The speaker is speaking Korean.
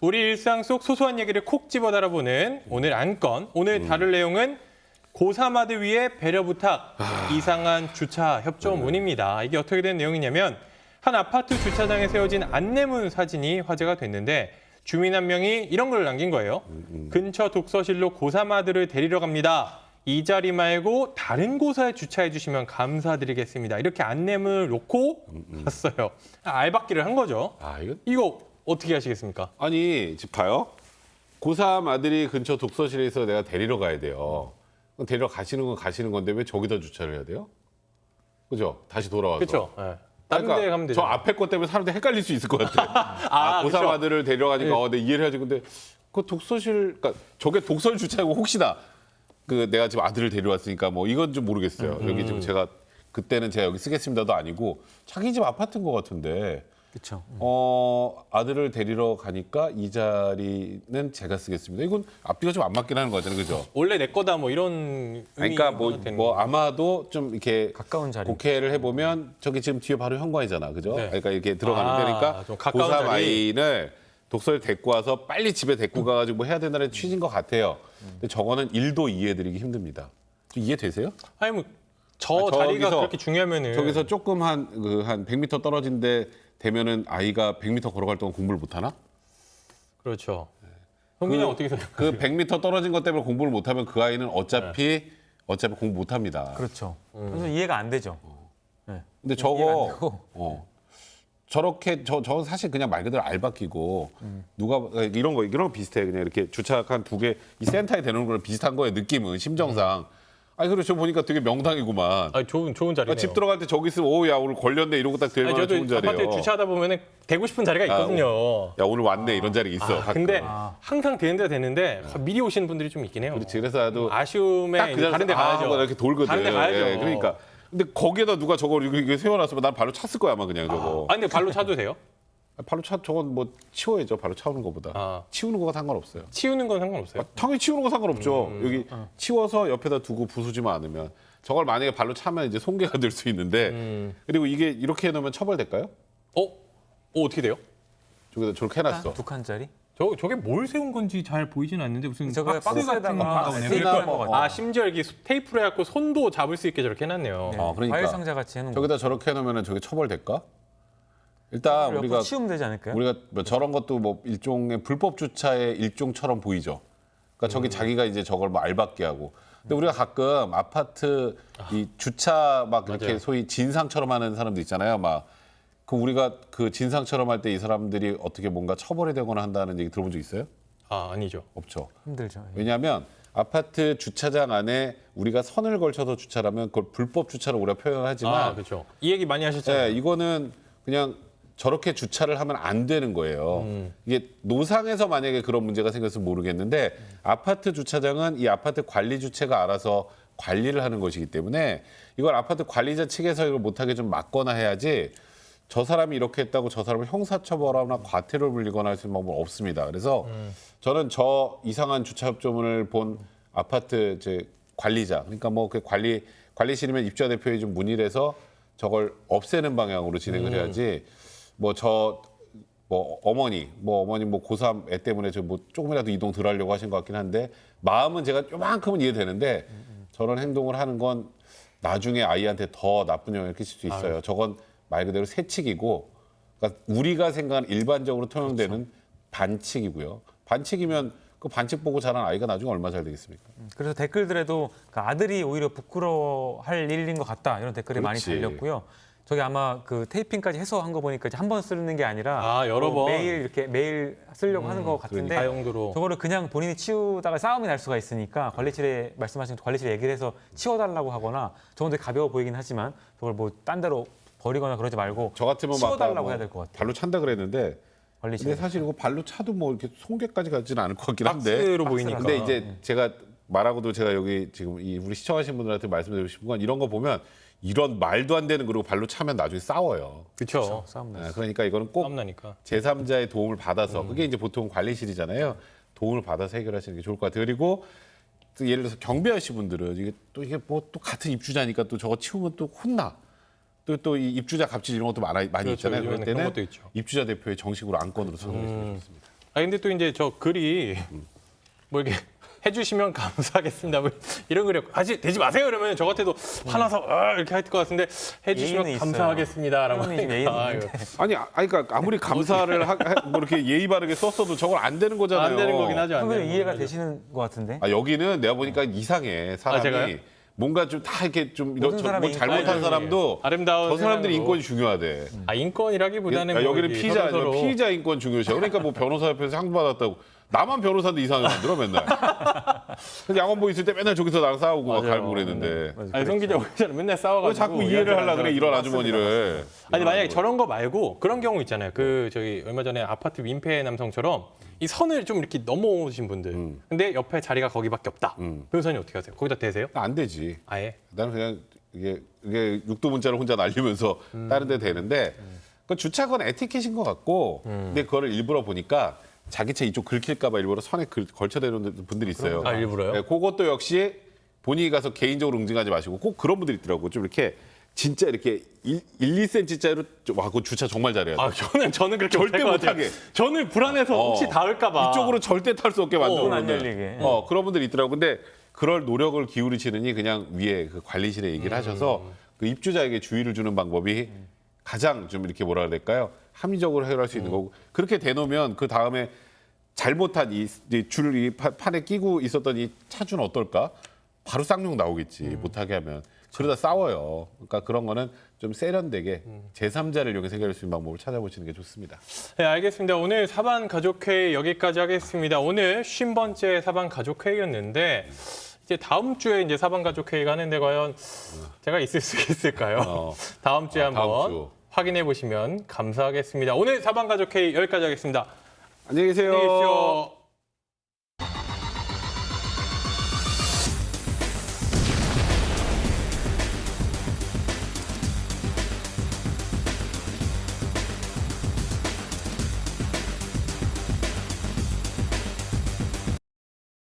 우리 일상 속 소소한 얘기를 콕 집어 달아보는 오늘 안건. 오늘 다룰 내용은 고3아들 위해 배려 부탁 이상한 주차 협조문입니다. 이게 어떻게 된 내용이냐면 한 아파트 주차장에 세워진 안내문 사진이 화제가 됐는데 주민 한 명이 이런 걸 남긴 거예요. 근처 독서실로 고3 아들을 데리러 갑니다. 이 자리 말고 다른 곳에 주차해 주시면 감사드리겠습니다. 이렇게 안내문을 놓고 갔어요. 알박기를 한 거죠. 아, 이거 이거 어떻게 하시겠습니까? 아니, 집 봐요. 고3 아들이 근처 독서실에 있어 내가 데리러 가야 돼요. 그럼 데리러 가시는 건 가시는 건데 왜 저기다 주차를 해야 돼요? 그죠? 다시 돌아와서. 그렇죠. 예. 다른 그러니까 데 가면 되죠. 저 앞에 것 때문에 사람들 이 헷갈릴 수 있을 것 같아. 아, 고3 그쵸. 아들을 데려가니까 네. 어, 내 이해를 해야지. 근데 그 독서실, 그러니까 저게 독서실 주차고 혹시나 그 내가 지금 아들을 데려왔으니까 뭐 이건 좀 모르겠어요. 음. 여기 지금 제가 그때는 제가 여기 쓰겠습니다도 아니고 자기 집 아파트인 것 같은데 그렇죠. 어, 아들을 데리러 가니까 이 자리는 제가 쓰겠습니다. 이건 앞뒤가 좀 안 맞긴 하는 거잖아요. 그죠? 원래 내 거다 뭐 이런 그러니까 뭐, 의미가 되는 뭐. 아마도 좀 이렇게 가까운 자리. 국회를 해보면 저기 지금 뒤에 바로 현관이잖아. 그죠? 네. 그러니까 이렇게 들어가는 아, 데니까 좀 가까운 고3 자리. 아이를 독서를 데리고 와서 빨리 집에 데리고 가가지고 뭐 해야 된다는 취지인 것 같아요. 근데 저거는 일도 이해드리기 힘듭니다. 좀 이해되세요? 아니 뭐 저 아, 자리가 저기서- 그렇게 중요하면은 저기서 조금 한, 그, 한 100m 떨어진 데 되면은 아이가 100m 걸어갈 동안 공부를 못 하나? 그렇죠. 성민이 형 그- 어떻게 생각해요? 그 100m 떨어진 것 때문에 공부를 못 하면 그 아이는 어차피 어차피 공부 못 합니다. 그렇죠. 음. 그래서 이해가 안 되죠. 근데 이해가 안 저거. 어. 저렇게 저저 사실 그냥 말 그대로 알바끼고 누가 이런 거 이런 거 비슷해 그냥 이렇게 주차 한 두 개 이 센터에 대놓은 거랑 비슷한 거예요 느낌은 심정상. 아니 그리고 저 보니까 되게 명당이구만. 아 좋은 좋은 자리네요. 아, 집 들어갈 때 저기 있으면 오야 오늘 걸렸네 이러고 딱 아니, 들만한 좋은 저도 아파트에 자리예요. 주차하다 보면은 되고 싶은 자리가 아, 있거든요. 야 오늘 왔네 이런 자리 있어. 아. 근데 아. 항상 되는 데 되는데 미리 오시는 분들이 좀 있긴 해요. 그렇지 그래서 나도 아쉬움에 딱 이제 다른 데 아, 가야죠. 뭐 이렇게 돌거든. 다른 데 가야죠. 예, 그러니까. 근데 거기에다 누가 저걸 이렇게 세워놨으면 난 발로 찼을 거야 아마 그냥 저거. 아 근데 발로 차도 돼요? 발로 차 저건 뭐 치워야죠. 발로 차오는 것보다. 아. 치우는 거가 상관없어요. 치우는 건 상관없어요. 당연히 치우는 거 상관없죠. 음. 여기 치워서 옆에다 두고 부수지만 않으면 저걸 만약에 발로 차면 이제 손괴가 될 수 있는데 음. 그리고 이게 이렇게 해놓으면 처벌될까요? 어? 어 어떻게 돼요? 저기다 저렇게 해놨어. 두 칸짜리? 저 저게 뭘 세운 건지 잘 보이진 않는데 무슨 저거 박스 같은 박스에다가 건가 박스 보네요. 에다가 그러니까 뭐아 심지어 이렇게 테이프로 해갖고 손도 잡을 수 있게 저렇게 해놨네요. 네. 어, 그러니까. 과일 상자 같이 해놓은 거. 저기다 저렇게 해놓으면 저게 처벌될까? 일단 우리가 치우면 되지 않을까요? 우리가 뭐 저런 것도 뭐 일종의 불법 주차의 일종처럼 보이죠. 그러니까 저기 음. 자기가 이제 저걸 뭐 알받게 하고. 근데 우리가 가끔 아파트 이 주차 막 이렇게 맞아요. 소위 진상처럼 하는 사람들 있잖아요. 막 그 우리가 그 진상처럼 할 때 이 사람들이 어떻게 뭔가 처벌이 되거나 한다는 얘기 들어본 적 있어요? 아 아니죠. 없죠. 힘들죠. 왜냐하면 아파트 주차장 안에 우리가 선을 걸쳐서 주차하면 그걸 불법 주차로 우리가 표현을 하지만 아 그렇죠. 이 얘기 많이 하셨잖아요. 네, 이거는 그냥 저렇게 주차를 하면 안 되는 거예요. 음. 이게 노상에서 만약에 그런 문제가 생겼으면 모르겠는데 아파트 주차장은 이 아파트 관리 주체가 알아서 관리를 하는 것이기 때문에 이걸 아파트 관리자 측에서 이걸 못하게 좀 막거나 해야지 저 사람이 이렇게 했다고 저 사람을 형사처벌하거나 과태료를 물리거나 할 수 있는 방법은 없습니다. 그래서 저는 저 이상한 주차협조문을 본 아파트 이제 관리자 그러니까 뭐 그 관리 관리실이면 입주자 대표에 좀 문의를 해서 저걸 없애는 방향으로 진행을 해야지 뭐저뭐 어머니 뭐 어머니 뭐 고3 애 때문에 저 뭐 조금이라도 이동 덜 하려고 하신 것 같긴 한데 마음은 제가 요만큼은 이해되는데 저런 행동을 하는 건 나중에 아이한테 더 나쁜 영향을 끼칠 수 있어요. 저건 말 그대로 세칙이고 그러니까 우리가 생각하는 일반적으로 통용되는 반칙이고요. 반칙이면 그 반칙 보고 자란 아이가 나중에 얼마 잘 되겠습니까? 그래서 댓글들에도 그 아들이 오히려 부끄러워할 일인 것 같다 이런 댓글이 많이 그렇지. 달렸고요. 저기 아마 그 테이핑까지 해서 한 거 보니까 이제 한 번 쓰는 게 아니라 아, 여러 뭐 번. 매일 이렇게 매일 쓰려고 하는 것 같은데 다용도로. 저거를 그냥 본인이 치우다가 싸움이 날 수가 있으니까 관리실에 말씀하신 관리실에 얘기를 해서 치워달라고 하거나 저건 되게 가벼워 보이긴 하지만 저걸 뭐 딴 데로 버리거나 그러지 말고 저 같으면 막 치워달라고 아까 뭐 해야 될 것 같아요. 발로 찬다 그랬는데 관리실. 근데 사실 이거 발로 차도 뭐 이렇게 손괴까지 가지는 않을 것 같긴 한데 박스로 보이니까. 근데 이제 제가 말하고도 제가 여기 지금 이 우리 시청하신 분들한테 말씀드리고 싶은 건 이런 거 보면 이런 말도 안 되는 그리고 발로 차면 나중에 싸워요. 그렇죠. 싸움 나. 네, 그러니까 이거는 꼭 싸움 나니까. 제3자의 도움을 음. 받아서 그게 이제 보통 관리실이잖아요. 도움을 받아서 해결하시는 게 좋을 것 같아요. 그리고 또 예를 들어서 경비 아저씨 분들은 이게 또 이게 뭐 또 같은 입주자니까 또 저거 치우면 또 혼나. 또 또 이 입주자 갑질 이런 것도 많아, 많이 그렇죠. 있잖아요. 그럴 요즘에는 그런 때는 것도 있죠. 음. 입주자 대표의 정식으로 안건으로 선정했으면 좋겠습니다. 아 근데 또 이제 저 글이 뭐 이렇게 해주시면 감사하겠습니다. 뭐 이런 글이 하지 되지 마세요. 이러면 저 같아도 화나서 아, 이렇게 할 것 같은데 해주시면 예의는. 감사하겠습니다라고 하니까 예의는 아유, 아니, 아, 아니, 그러니까 아무리 감사를 하, 하- 뭐 이렇게 예의 바르게 썼어도 저걸 안 되는 거잖아요. 안 되는 거긴 하죠. 안 선배님 되는 이해가 거긴 하죠. 되시는 것 같은데. 아, 여기는 내가 보니까 이상해. 사람이 제가요? 뭔가 좀 다 이렇게 좀 이런 저- 뭐 잘못한 인권이 사람도 아름다운 저 사람들이 세상으로. 인권이 중요하대. 아 인권이라기보다는 아, 뭐 여기는 서로 서로 피의자 인권 중요시해. 그러니까 뭐 변호사 협회에서 상 받았다고 나만 변호사인데 이상하게 만들어 맨날. 근데 양원보 있을 때 맨날 저기서 나랑 싸우고 막 맞아요. 갈고 그랬는데. 맞아요. 아니 송 기자 오기자는 맨날 왜 싸워가지고 자꾸 이해를 하려 그래 이런 아주머니를. 아니 만약에 저런 거 말고 그런 경우 있잖아요. 그 저기 얼마 전에 아파트 민폐 남성처럼 이 선을 좀 이렇게 넘어오신 분들. 음. 근데 옆에 자리가 거기밖에 없다. 음. 변호사님 어떻게 하세요? 거기다 대세요? 안 되지. 아예? 나는 그냥 이게 이게 육도 문자를 혼자 날리면서 다른 데 되는데 그 주차건 에티켓인 것 같고 근데 그거를 일부러 보니까 자기 차 이쪽 긁힐까봐 일부러 선에 글- 걸쳐대는 분들이 있어요. 아, 일부러요? 네, 그것도 역시 본인이 가서 개인적으로 응징하지 마시고 꼭 그런 분들 있더라고. 좀 이렇게 진짜 이렇게 1, 1 2cm짜리로 와, 그 주차 정말 잘해야 돼. 아 저는 저는 그렇게 절대. 못하게. 저는 불안해서 어. 혹시 닿을까봐 이쪽으로 절대 탈 수 없게 만들어 문안 놓는. 열리게. 어, 그런 분들이 있더라고. 근데 그럴 노력을 기울이시느니 그냥 위에 그 관리실에 음. 얘기를 하셔서 그 입주자에게 주의를 주는 방법이 가장 좀 이렇게 뭐라 그래야 될까요? 합리적으로 해결할 수 음. 있는 거고 그렇게 대놓으면 그 다음에 잘못한 이줄이 판에 끼고 있었던 이 차주는 어떨까? 바로 쌍욕 나오겠지 음. 못하게 하면 그러다 싸워요. 그러니까 그런 거는 좀 세련되게 음. 제3자를 이용해 해결할 수 있는 방법을 찾아보시는 게 좋습니다. 네, 알겠습니다. 오늘 사반 가족회의 여기까지 하겠습니다. 오늘 50번째 사반 가족회의였는데 이제 다음 주에 이제 사반 가족회의가 하는데 과연 제가 있을 수 있을까요? 어. 다음 주에 아, 다음 한번 주. 확인해 보시면 감사하겠습니다. 오늘 사반 가족 회의 여기까지 하겠습니다. 안녕히 계세요. 안녕히 계십시오.